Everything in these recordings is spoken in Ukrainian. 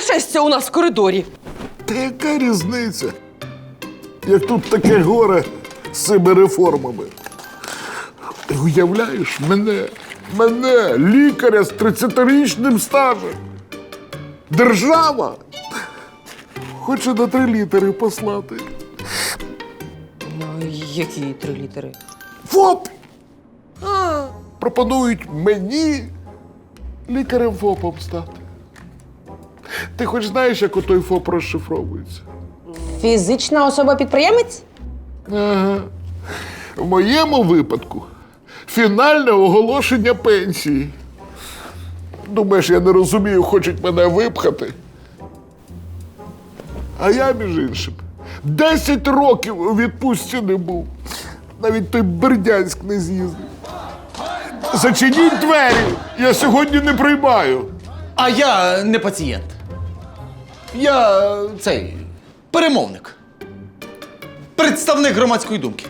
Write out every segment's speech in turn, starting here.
нашестя у нас в коридорі? Та яка різниця? Як тут таке горе з цими реформами? Ти уявляєш мене, мене, лікаря з 30-річним стажем. Держава хоче на три літери послати. Ну, Які три літери? ФОП! А, пропонують мені лікарем ФОПом стати. Ти хоч знаєш, як отой ФОП розшифровується? Фізична особа-підприємець? Ага. В моєму випадку фінальне оголошення пенсії. Думаєш, я не розумію, хочуть мене випхати. А я, між іншим, 10 років у відпустці не був. Навіть той Бердянськ не з'їздив. Зачиніть двері! Я сьогодні не приймаю. А я не пацієнт. Я цей перемовник. Представник громадської думки.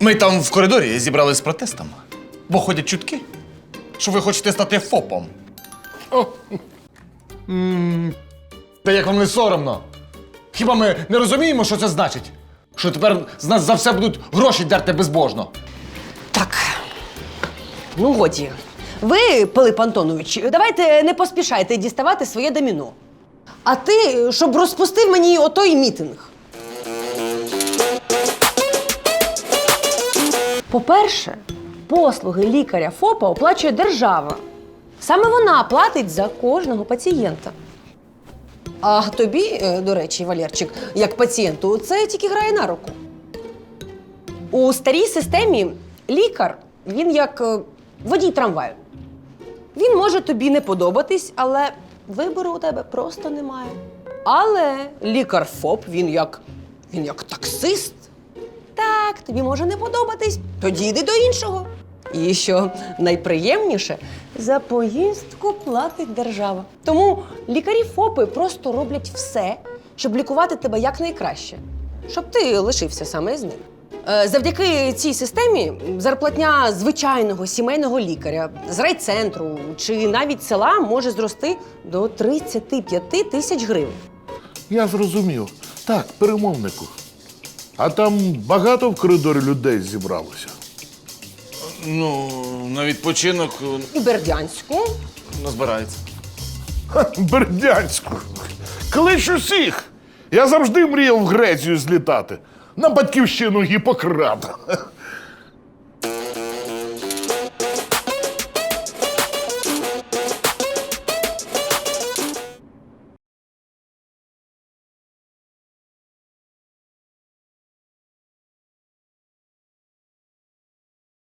Ми там в коридорі зібрались з протестом, бо ходять чутки, що ви хочете стати ФОПом. Та як вам не соромно? Хіба ми не розуміємо, що це значить? Що тепер з нас за все будуть гроші дерти безбожно. Так. Ну, годі. Ви, Пилип Антонович, давайте не поспішайте діставати своє доміно. А ти, щоб розпустив мені отой мітинг. По-перше, послуги лікаря ФОПа оплачує держава. Саме вона платить за кожного пацієнта. А тобі, е, до речі, Валерчик, як пацієнту, це тільки грає на руку. У старій системі лікар він як е, водій трамваю. Він може тобі не подобатись, але вибору у тебе просто немає. Але лікар ФОП, він як він як таксист. Так, тобі може не подобатись, тоді йди до іншого. І що найприємніше, за поїздку платить держава. Тому лікарі ФОПи просто роблять все, щоб лікувати тебе якнайкраще, щоб ти лишився саме з ним. Е, Завдяки цій системі зарплатня звичайного сімейного лікаря з райцентру чи навіть села може зрости до 35 тисяч гривень. я зрозумів. Так, перемовнику. А там багато в коридорі людей зібралося. Ну, на відпочинок І Бердянську не збирається. Ха, Бердянську. Клич усіх. Я завжди мріяв в Грецію злітати. На батьківщину Гіппократа.